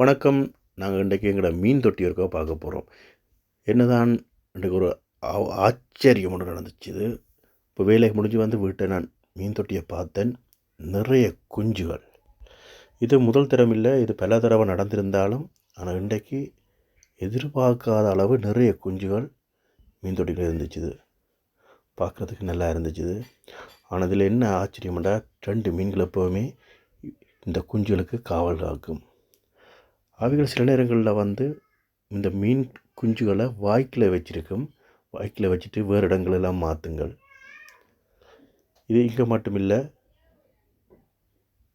வணக்கம். நாங்கள் இன்றைக்கி எங்களோட மீன் தொட்டி இருக்க பார்க்க போகிறோம் என்னதான் இன்றைக்கு ஒரு ஆச்சரியம் ஒன்று நடந்துச்சுது இப்போ வேலை முடிஞ்சு வந்து வீட்டை நான் மீன் தொட்டியை பார்த்தேன். நிறைய குஞ்சுகள். இது முதல் தரம் இல்லை இது பல தடவை நடந்திருந்தாலும் ஆனால் இன்றைக்கு எதிர்பார்க்காத அளவு நிறைய குஞ்சுகள் மீன் தொட்டியில் இருந்துச்சுது பார்க்குறதுக்கு நல்லா இருந்துச்சு ஆனால் இதில் என்ன ஆச்சரியம்டா ரெண்டு மீன்கள் எப்போவுமே இந்த குஞ்சுகளுக்கு காவல் காக்கும். அவைகள் சில நேரங்களில் வந்து இந்த மீன் குஞ்சுகளை வாய்க்கில் வச்சுருக்கும். வாய்க்கில் வச்சுட்டு வேறு இடங்களெல்லாம் மாற்றுங்கள். இது இங்கே மட்டும் இல்லை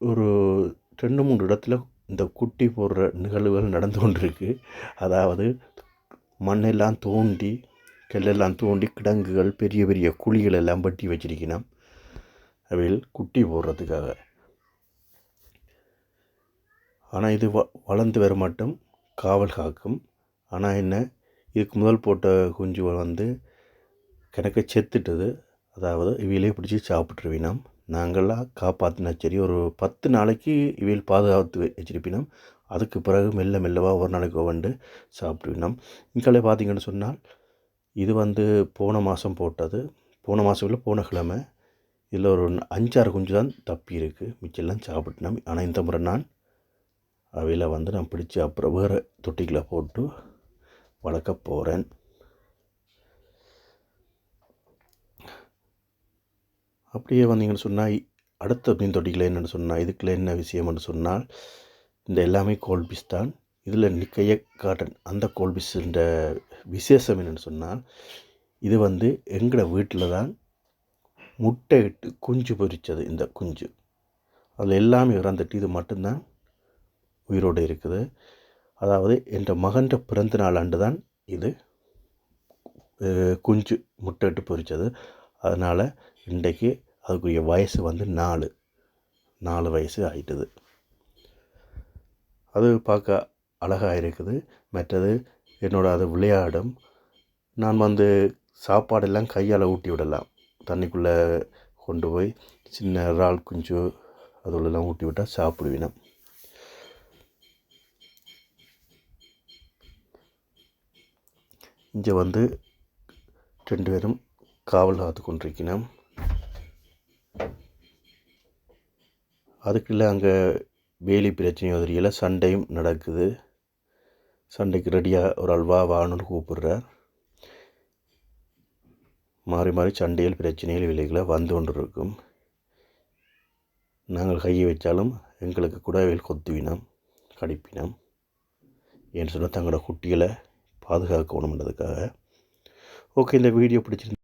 ஒரு ரெண்டு மூணு இடத்துல இந்த குட்டி போடுற நிகழ்வுகள் நடந்து கொண்டிருக்கு. அதாவது மண்ணெல்லாம் தோண்டி கல்லெல்லாம் தோண்டி கிடங்குகள் பெரிய பெரிய குழிகள் எல்லாம் வெட்டி வச்சிருக்கணும். அவையில் குட்டி போடுறதுக்காக. ஆனால் இது வ வளர்ந்து வர மட்டும். காவல் காக்கும். ஆனால் என்ன இதுக்கு முதல் போட்ட குஞ்சு வந்து கிணக்க செத்துட்டது. அதாவது இவையிலே பிடிச்சி சாப்பிட்ருவினோம் நாங்களாம் காப்பாற்றினா சரி ஒரு பத்து நாளைக்கு இவையில் பாதுகாத்து வச்சிருப்பினோம். அதுக்கு பிறகு மெல்ல மெல்லவா ஒரு நாளைக்கு வந்து சாப்பிடுவினோம் இங்கே பார்த்தீங்கன்னு சொன்னால் இது வந்து போன மாதம் போட்டது. போன மாதம் இல்லை போன கிழமை. இதில் ஒரு அஞ்சாறு குஞ்சு தான் தப்பி இருக்குது மிச்செல்லாம் சாப்பிட்டோம் ஆனால் இந்த முறை நான் அவையில் வந்து நான் பிடிச்சி அப்புறம் வேறு தொட்டிகளை போட்டு வளர்க்க போகிறேன் அப்படியே வந்தீங்கன்னு சொன்னால் அடுத்த மீன் தொட்டிகளை என்னென்னு சொன்னால் இதுக்குள்ள என்ன விஷயம்னு சொன்னால் இந்த எல்லாமே கோல்பிஸ் தான். இதில் நிக்கைய காட்டன் அந்த கோல்பிஸ்ன்ற விசேஷம் என்னென்னு சொன்னால் இது வந்து எங்களோட வீட்டில் தான் முட்டை இட்டு குஞ்சு பொரித்தது இந்த குஞ்சு. அதில் எல்லாமே இறந்துட்டு இது மட்டும்தான். உயிரோடு இருக்குது. அதாவது என்ற மகன்ற பிறந்த நாள் ஆண்டு தான் இது குஞ்சு முட்டைட்டு பொறிச்சது அதனால் இன்றைக்கு அதுக்குரிய வயசு வந்து நாலு நாலு வயசு ஆயிட்டுது. அது பார்க்க அழகாக இருக்குது. மற்றது என்னோட அது விளையாடும். நான் வந்து சாப்பாடெல்லாம் கையால் ஊட்டி விடலாம். தண்ணிக்குள்ளே கொண்டு போய் சின்ன இறால் குஞ்சு அதுலெல்லாம் ஊட்டி விட்டால் சாப்பிடுவினம் இங்கே வந்து ரெண்டு பேரும் காவல் காத்து கொண்டிருக்கணும் அதுக்குள்ள அங்கே வேலி பிரச்சனை உதவியில் சண்டையும் நடக்குது. சண்டைக்கு ரெடியாக ஒரு அல்வா வானு கூப்பிடுறார். மாறி மாறி சண்டையில் பிரச்சனைகள் விலைகளை வந்து கொண்டு இருக்கும் நாங்கள் கையை வச்சாலும் எங்களுக்கு கூட கொத்துவினோம் கடிப்பினோம். ஏன்னு சொன்னால் தங்களோட குட்டிகளை பாதுகாக்கணுன்றதுக்காக ஓகே இந்த வீடியோ பிடிச்சிருந்து